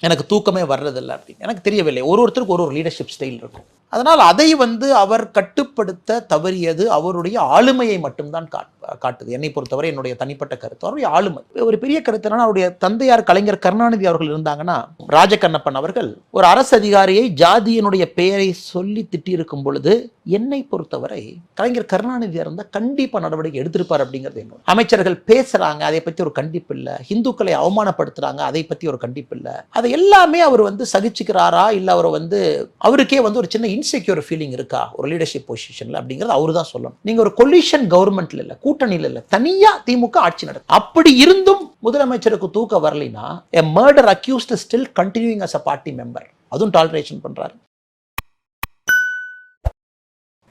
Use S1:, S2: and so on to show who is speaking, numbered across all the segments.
S1: எனக்கு தூக்கமே வர்றதில்லை அப்படின்னு. எனக்கு தெரியவில்லை. ஒரு ஒருத்தருக்கு ஒரு ஒரு லீடர்ஷிப் ஸ்டைல் இருக்கும். அதனால் அதை வந்து அவர் கட்டுப்படுத்த தவறியது அவருடைய ஆளுமையை மட்டும்தான் காட் காட்டுது. என்னை பொறுத்தவரை என்னுடைய தனிப்பட்ட கருத்து. அவருடைய ஆளுமை. ஒரு பெரிய கருத்து என்னன்னா அவருடைய தந்தையார் கலைஞர் கருணாநிதி அவர்கள் இருந்தாங்கன்னா ராஜகண்ணப்பன் அவர்கள் ஒரு அரசு அதிகாரியை ஜாதியினுடைய பெயரை சொல்லி திட்டியிருக்கும் பொழுது என்னை பொறுத்தவரை கலைஞர் கருணாநிதியாக இருந்தால் கண்டிப்பாக நடவடிக்கை எடுத்திருப்பார் அப்படிங்கிறது என்னோட அமைச்சர்கள் பேசுகிறாங்க அதை பற்றி ஒரு கண்டிப்பு இல்லை. இந்துக்களை அவமானப்படுத்துகிறாங்க அதை பற்றி ஒரு கண்டிப்பு இல்லை. அதை எல்லாமே அவர் வந்து சகிச்சுக்கிறாரா இல்லை அவர் வந்து அவருக்கே வந்து ஒரு சின்ன இன்செக்யூர் ஃபீலிங் இருக்கா? ஒரு லீடர்ஷிப் பொசிஷன்ல அப்படிங்கிறது அவரு தான் சொல்லணும். நீங்க ஒரு கொலிஷன் கவர்மெண்ட்ல இல்ல கூட்டணியில இல்ல தனியா திமுக ஆட்சி நடக்கும். அப்படி இருந்தும் முதலமைச்சருக்கு தூக்க வரலைன்னா a murder accused still continuing as a party member அதுவும் டாலரேஷன் பண்றாரு.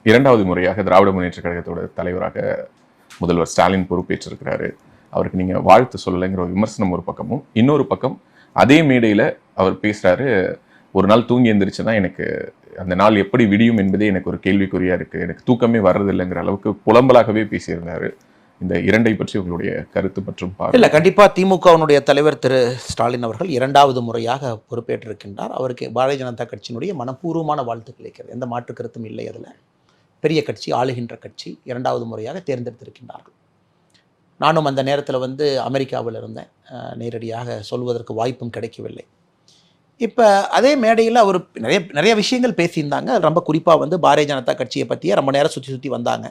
S2: இரண்டாவது முறையாக திராவிட முன்னேற்ற கழகத்தோட தலைவராக முதல்வர் ஸ்டாலின் பொறுப்பேற்றிருக்கிறாரு. அவருக்கு நீங்க வாழ்த்து சொல்லலைங்கிற ஒரு விமர்சனம் ஒரு பக்கமும் இன்னொரு பக்கம் அதே மேடையில அவர் பேசுறாரு ஒரு நாள் தூங்கி எந்திரிச்சுன்னா எனக்கு அந்த நாள் எப்படி விடியும் என்பதே எனக்கு ஒரு கேள்விக்குறியாக இருக்குது எனக்கு தூக்கமே வர்றதில்லைங்கிற அளவுக்கு புலம்பலாகவே பேசியிருந்தார். இந்த இரண்டை பற்றி உங்களுடைய கருத்து மற்றும்
S1: இல்லை கண்டிப்பாக திமுகவினுடைய தலைவர் திரு. ஸ்டாலின் அவர்கள் இரண்டாவது முறையாக பொறுப்பேற்றிருக்கின்றார். அவருக்கு பாரதிய ஜனதா கட்சியினுடைய மனப்பூர்வமான வாழ்த்துக்கள் இருக்கிறது. எந்த மாற்று கருத்தும் இல்லை அதில். பெரிய கட்சி ஆளுகின்ற கட்சி இரண்டாவது முறையாக தேர்ந்தெடுத்திருக்கின்றார்கள். நானும் அந்த நேரத்தில் வந்து அமெரிக்காவில் இருந்தேன். நேரடியாக சொல்வதற்கு வாய்ப்பும் கிடைக்கவில்லை. இப்போ அதே மேடையில் அவர் நிறைய நிறைய விஷயங்கள் பேசியிருந்தாங்க. ரொம்ப குறிப்பாக வந்து பாரதிய ஜனதா கட்சியை பற்றியே ரொம்ப நேரம் சுற்றி சுற்றி வந்தாங்க.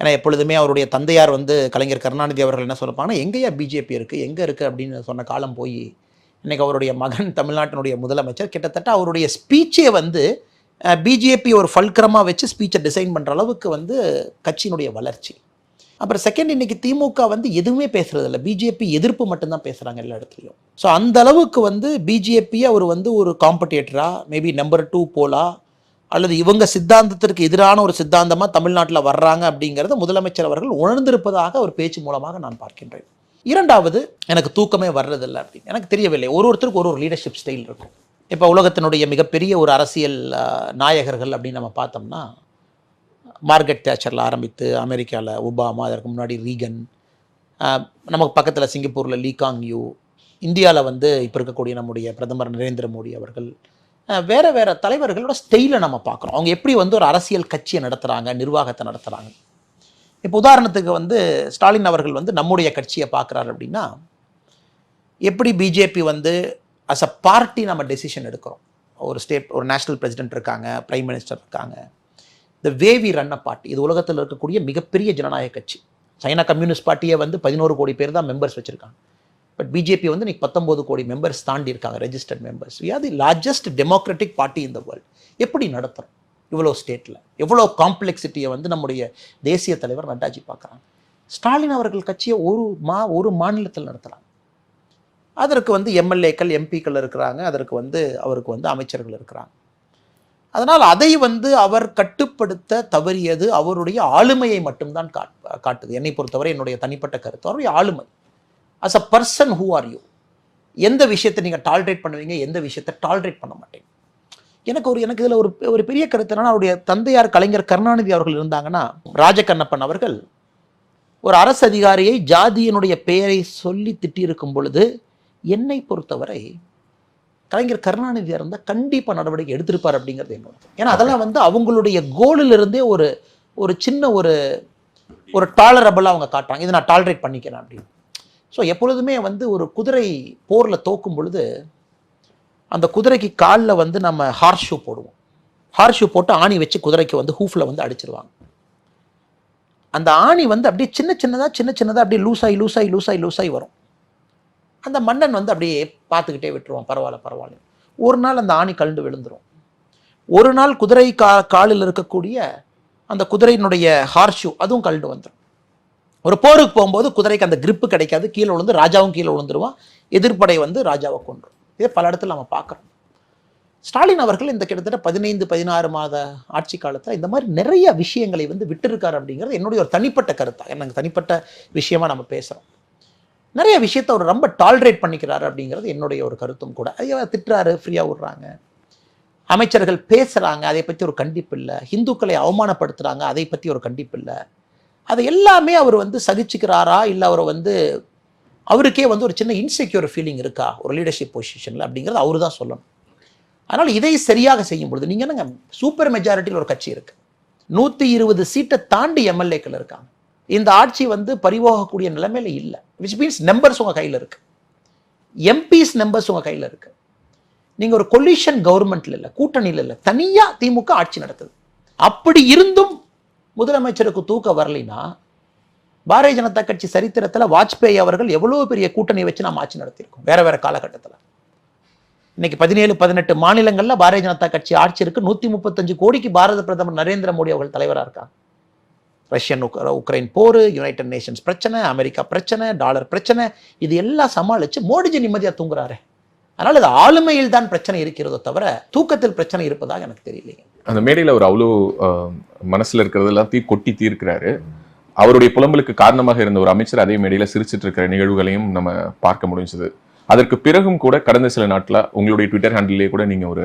S1: ஏன்னா எப்பொழுதுமே அவருடைய தந்தையார் வந்து கலைஞர் கருணாநிதி அவர்கள் என்ன சொல்லுப்பாங்கன்னா எங்கேயா பிஜேபி இருக்குது எங்கே இருக்குது அப்படின்னு சொன்ன காலம் போய் இன்றைக்கி அவருடைய மகன் தமிழ்நாட்டினுடைய முதலமைச்சர் கிட்டத்தட்ட அவருடைய ஸ்பீச்சே வந்து பிஜேபி ஒரு ஃபல்கரமாக வச்சு ஸ்பீச்சை டிசைன் பண்ணுற அளவுக்கு வந்து கட்சியினுடைய வளர்ச்சி. அப்புறம் செகண்ட் இன்னைக்கு திமுக வந்து எதுவுமே பேசுறதில்ல பிஜேபி எதிர்ப்பு மட்டும்தான் பேசுகிறாங்க எல்லா இடத்துலையும். ஸோ அந்த அளவுக்கு வந்து பிஜேபியை அவர் வந்து ஒரு காம்படேட்டரா மேபி நம்பர் டூ போலா அல்லது இவங்க சித்தாந்தத்திற்கு எதிரான ஒரு சித்தாந்தமாக தமிழ்நாட்டில் வர்றாங்க அப்படிங்கிறத முதலமைச்சர் அவர்கள் உணர்ந்திருப்பதாக ஒரு பேச்சு மூலமாக நான் பார்க்கின்றேன். இரண்டாவது எனக்கு தூக்கமே வர்றதில்லை அப்படின்னு. எனக்கு தெரியவில்லை. ஒரு ஒருத்தருக்கு ஒரு ஒரு லீடர்ஷிப் ஸ்டைல் இருக்கும். இப்போ உலகத்தினுடைய மிகப்பெரிய ஒரு அரசியல் நாயகர்கள் அப்படின்னு நம்ம பார்த்தோம்னா மார்கெட் தேச்சரில் ஆரம்பித்து அமெரிக்காவில் ஒபாமா அதற்கு முன்னாடி ரீகன் நமக்கு பக்கத்தில் சிங்கப்பூரில் லீகாங் யூ இந்தியாவில் வந்து இப்போ இருக்கக்கூடிய நம்முடைய பிரதமர் நரேந்திர மோடி அவர்கள் வேறு வேறு தலைவர்களோட ஸ்டைலை நம்ம பார்க்குறோம். அவங்க எப்படி வந்து ஒரு அரசியல் கட்சியை நடத்துகிறாங்க நிர்வாகத்தை நடத்துகிறாங்க இப்போ உதாரணத்துக்கு வந்து ஸ்டாலின் அவர்கள் வந்து நம்முடைய கட்சியை பார்க்குறாரு அப்படின்னா எப்படி பிஜேபி வந்து அஸ் அ பார்ட்டி நம்ம டெசிஷன் எடுக்கிறோம்? ஒரு ஸ்டேட் ஒரு நேஷ்னல் பிரசிடென்ட் இருக்காங்க ப்ரைம் மினிஸ்டர் இருக்காங்க. த வேவி ரன்ன பார்ட்டி இது உலகத்தில் இருக்கக்கூடிய மிகப்பெரிய ஜனநாயக கட்சி. சைனா கம்யூனிஸ்ட் பார்ட்டியை வந்து பதினோரு கோடி பேர் தான் மெம்பர்ஸ் வச்சுருக்காங்க. பட் பிஜேபி வந்து இன்னைக்கு பத்தொம்போது கோடி மெம்பர்ஸ் தாண்டி இருக்காங்க registered members we are the largest democratic party in the world எப்படி நடத்துகிறோம் இவ்வளோ ஸ்டேட்டில் எவ்வளோ காம்ப்ளெக்சிட்டியை வந்து நம்முடைய தேசிய தலைவர் நட்டாஜி பார்க்குறாங்க. ஸ்டாலின் அவர்கள் கட்சியை ஒரு மா ஒரு மாநிலத்தில் நடத்துகிறாங்க அதற்கு வந்து எம்எல்ஏக்கள் எம்பிக்கள் இருக்கிறாங்க. அதற்கு வந்து அவருக்கு வந்து அமைச்சர்கள் இருக்கிறாங்க. அதனால் அதை வந்து அவர் கட்டுப்படுத்த தவறியது அவருடைய ஆளுமையை மட்டும்தான் காட் காட்டுது. என்னை பொறுத்தவரை என்னுடைய தனிப்பட்ட கருத்து. அவருடைய ஆளுமை. As a person who are you எந்த விஷயத்தை நீங்கள் டாலரேட் பண்ணுவீங்க? எந்த விஷயத்தை டாலரேட் பண்ண மாட்டேன் எனக்கு ஒரு எனக்கு இதில் ஒரு ஒரு பெரிய கருத்து என்னன்னா அவருடைய தந்தையார் கலைஞர் கருணாநிதி அவர்கள் இருந்தாங்கன்னா ராஜகண்ணப்பன் அவர்கள் ஒரு அரசு அதிகாரியை ஜாதியினுடைய பெயரை சொல்லி திட்டியிருக்கும் பொழுது என்னை பொறுத்தவரை கலைஞர் கருணாநிதியாக இருந்தால் கண்டிப்பாக நடவடிக்கை எடுத்திருப்பார் அப்படிங்கிறது என்னோட ஏன்னா அதெல்லாம் வந்து அவங்களுடைய கோலில் இருந்தே ஒரு ஒரு சின்ன ஒரு ஒரு டாலரபிளாக அவங்க காட்டுறாங்க. இதை நான் டாலரேட் பண்ணிக்கிறேன் அப்படின்னு. ஸோ எப்பொழுதுமே வந்து ஒரு குதிரை போரில் தோக்கும் பொழுது அந்த குதிரைக்கு காலில் வந்து நம்ம ஹார்ஸ் ஷூ போடுவோம். ஹார்ஸ் ஷூ போட்டு ஆணி வச்சு குதிரைக்கு வந்து ஹூஃபில் வந்து அடிச்சிருவாங்க. அந்த ஆணி வந்து அப்படியே சின்ன சின்னதாக சின்ன சின்னதாக அப்படியே லூசாகி லூசாகி லூசாகி லூசாகி வரும். அந்த மன்னன் வந்து அப்படியே பார்த்துக்கிட்டே விட்டுருவான். பரவாயில்ல பரவாயில்ல. ஒரு நாள் அந்த ஆணி கழண்டு விழுந்துடும் ஒரு நாள் குதிரை கா காலில் இருக்கக்கூடிய அந்த குதிரையினுடைய ஹார்ஷூ அதுவும் கழண்டு வந்துடும் ஒரு போருக்கு போகும்போது குதிரைக்கு அந்த கிரிப்பு கிடைக்காது. கீழே விழுந்து ராஜாவும் கீழே விழுந்துருவான். எதிர்ப்படை வந்து ராஜாவை கொன்றும். இதை பல இடத்துல நம்ம பார்க்குறோம். ஸ்டாலின் அவர்கள் இந்த கிட்டத்தட்ட பதினைந்து பதினாறு மாத ஆட்சி காலத்தில் இந்த மாதிரி நிறைய விஷயங்களை வந்து விட்டுருக்காரு அப்படிங்கிறது என்னுடைய ஒரு தனிப்பட்ட கருத்தாக எனக்கு தனிப்பட்ட விஷயமா நம்ம பேசுகிறோம் நிறைய விஷயத்த அவர் ரொம்ப டாலரேட் பண்ணிக்கிறாரு அப்படிங்கிறது என்னுடைய ஒரு கருத்தும் கூட. ஐயா திட்டுறாரு ஃப்ரீயாக விடுறாங்க. அமைச்சர்கள் பேசுகிறாங்க அதை பற்றி ஒரு கண்டிப்பு இல்லை. ஹிந்துக்களை அவமானப்படுத்துகிறாங்க அதை பற்றி ஒரு கண்டிப்பு இல்லை. அதை எல்லாமே அவர் வந்து சகிச்சுக்கிறாரா? இல்லை அவர் வந்து அவருக்கே வந்து ஒரு சின்ன இன்செக்யூர் ஃபீலிங் இருக்கா? ஒரு லீடர்ஷிப் பொசிஷனில் அப்படிங்கிறது அவரு தான் சொல்லணும். அதனால் இதை சரியாக செய்யும் பொழுது நீங்கள் என்னங்க சூப்பர் மெஜாரிட்டியில் ஒரு கட்சி இருக்குது நூற்றி இருபது சீட்டை தாண்டி எம்எல்ஏக்கள் இருக்காங்க. இந்த ஆட்சி வந்து பரிவோகக்கூடிய நிலைமையில இல்லை. விச் மீன்ஸ் நம்பர்ஸ் உங்கள் கையில் இருக்கு. எம்பிஸ் நம்பர்ஸ் உங்கள் கையில் இருக்கு. நீங்கள் ஒரு கொல்யூஷன் கவர்மெண்ட்ல இல்லை கூட்டணியில் இல்லை தனியாக திமுக ஆட்சி நடத்துது. அப்படி இருந்தும் முதலமைச்சருக்கு தூக்கம் வரலைன்னா பாரதிய ஜனதா கட்சி சரித்திரத்தில் வாஜ்பேயி அவர்கள் எவ்வளவு பெரிய கூட்டணி வச்சு நாம் ஆட்சி நடத்தியிருக்கோம் வேற வேற காலகட்டத்தில். இன்னைக்கு பதினேழு பதினெட்டு மாநிலங்களில் பாரதிய ஜனதா கட்சி ஆட்சி இருக்கு. நூத்தி முப்பத்தஞ்சு கோடிக்கு பாரத பிரதமர் நரேந்திர மோடி அவர்கள் தலைவராக இருக்காங்க. ரஷ்யன் உக்ரைன் போர் யுனைடெட் நேஷன்ஸ் பிரச்சனை அமெரிக்கா பிரச்சனை டாலர் பிரச்சனை இது எல்லாம் சமாளிச்சு மோடிஜி நிம்மதியா தூங்குறாரு. அதனால இது ஆளுமையில் தான் பிரச்சனை இருக்கிறதோ தவிர தூக்கத்தில் பிரச்சனை இருப்பதாக எனக்கு தெரியலைங்க
S2: அந்த மேடையில் அவர் அவ்வளோ மனசில் மனசுல இருக்கிறதெல்லாம் தீ கொட்டி தீர்க்கிறாரு. அவருடைய புலம்பலுக்கு காரணமாக இருந்த ஒரு அமைச்சர் அதே மேடையில் சிரிச்சிட்டு இருக்கிற நிகழ்வுகளையும் நம்ம பார்க்க முடிஞ்சது. அதற்கு பிறகும் கூட கடந்த சில நாட்டில் உங்களுடைய ட்விட்டர் ஹேண்டிலே கூட நீங்க ஒரு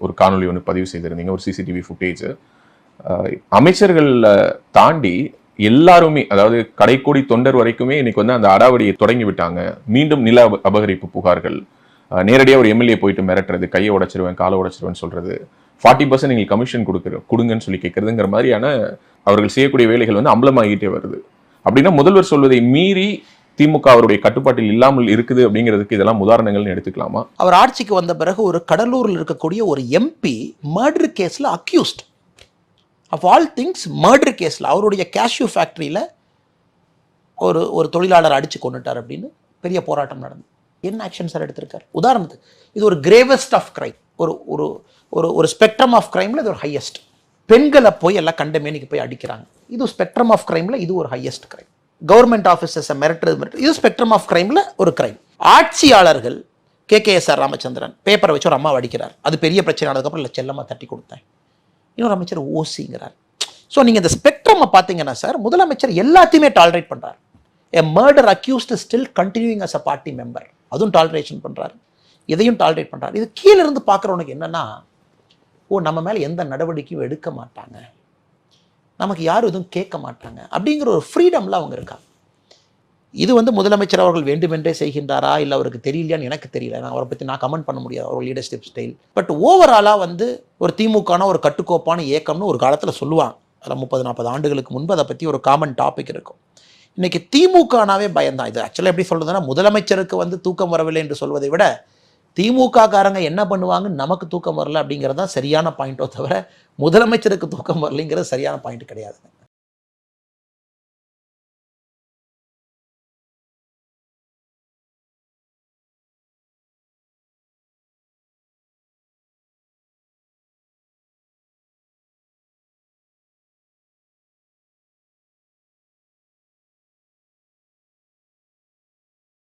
S2: ஒரு காணொளி ஒன்று பதிவு செய்திருந்தீங்க ஒரு சிசிடிவி ஃபுட்டேஜ் அமைச்சர்கள் தாண்டி எல்லாருமே அதாவது கடைக்கோடி தொண்டர் வரைக்குமே இன்னைக்கு வந்து அந்த அடாவடியை தொடங்கி விட்டாங்க. மீண்டும் நில அபகரிப்பு புகார்கள். நேரடியாக ஒரு எம்எல்ஏ போயிட்டு மிரட்டுறது கையை உடைச்சிருவேன் காலை உடைச்சிருவேன் சொல்றது. ஃபார்ட்டி பர்சன்ட் நீங்கள் கமிஷன் கொடுக்குற கொடுங்கன்னு சொல்லி கேட்கறதுங்கிற மாதிரியான அவர்கள் செய்யக்கூடிய வேலைகள் வந்து அம்பலமாகிட்டே வருது. அப்படின்னா முதல்வர் சொல்வதை மீறி திமுக அவருடைய கட்டுப்பாட்டில் இல்லாமல் இருக்குது அப்படிங்கிறதுக்கு இதெல்லாம் உதாரணங்கள்னு எடுத்துக்கலாமா?
S1: அவர் ஆட்சிக்கு வந்த பிறகு ஒரு கடலூரில் இருக்கக்கூடிய ஒரு எம்பி மர்டர் கேஸில் accused of all things murder கேஸில் அவருடைய கேஷ்யூ ஃபேக்ட்ரியில் ஒரு ஒரு தொழிலாளர் அடித்து கொண்டுட்டார் அப்படின்னு பெரிய போராட்டம் நடந்தது. என்ன ஆக்ஷன் சார் எடுத்திருக்காரு? உதாரணத்துக்கு இது ஒரு கிரேவஸ்ட் ஆஃப் கிரைம் ஒரு ஒரு ஒரு ஒரு ஸ்பெக்ட்ரம் ஆஃப் கிரைமில் இது ஒரு ஹையஸ்ட் பெண்களை போய் எல்லாம் கண்டமேனிக்கு போய் அடிக்கிறாங்க. இது ஸ்பெக்ட்ரம் ஆஃப் கிரைமில் இது ஒரு ஹையஸ்ட் கிரைம் கவர்மெண்ட் ஆஃபீஸர்ஸ் மிரட்டுறது மிரட்டு இது ஸ்பெக்ட்ரம் ஆஃப் கிரைமில் ஒரு கிரைம் ஆட்சியாளர்கள் K K S R Ramachandran பேப்பரை வச்சு ஒரு அம்மா அடிக்கிறார். அது பெரிய பிரச்சனை ஆனதுக்கப்புறம் இல்லை செல்லமாக தட்டி கொடுத்தேன். இன்னொரு அமைச்சர் ஓசிங்கிறார். ஸோ நீங்கள் இந்த ஸ்பெக்ட்ரம் பார்த்தீங்கன்னா சார் முதலமைச்சர் எல்லாத்தையுமே டாலரேட் பண்ணுறார் a murder accused still continuing as a party member அதுவும் டாலரேஷன் பண்ணுறாரு இதையும் டாலரேட் பண்ணுறாரு இது கீழே இருந்து பார்க்குறவனுக்கு என்னென்னா ஓ நம்ம மேலே எந்த நடவடிக்கையும் எடுக்க மாட்டாங்க. நமக்கு யாரும் எதுவும் கேட்க மாட்டாங்க. அப்படிங்கிற ஒரு ஃப்ரீடமில் அவங்க இருக்காங்க. இது வந்து முதலமைச்சர் அவர்கள் வேண்டுமென்றே செய்கின்றாரா? இல்லை அவருக்கு தெரியலையான்னு எனக்கு தெரியல. நான் அவரை பற்றி நான் கமெண்ட் பண்ண முடியாது. அவர் லீடர்ஷிப் ஸ்டைல் பட் ஓவராலாக வந்து ஒரு திமுகனா ஒரு கட்டுக்கோப்பான இயக்கம்னு ஒரு காலத்தில் சொல்லுவாங்க. அதில் முப்பது நாற்பது ஆண்டுகளுக்கு முன்பு அதை பற்றி ஒரு காமன் டாபிக் இருக்கும். இன்றைக்கி திமுகனாவே பயந்தான். இது ஆக்சுவலாக எப்படி சொல்கிறதுன்னா முதலமைச்சருக்கு வந்து தூக்கம் வரவில்லை என்று சொல்வதை விட திமுக காரங்க என்ன பண்ணுவாங்க? நமக்கு தூக்கம் வரல அப்படிங்கிறது தான் சரியான பாயிண்ட்டோ தவிர முதலமைச்சருக்கு தூக்கம் வரலைங்கிறது சரியான பாயிண்ட் கிடையாது.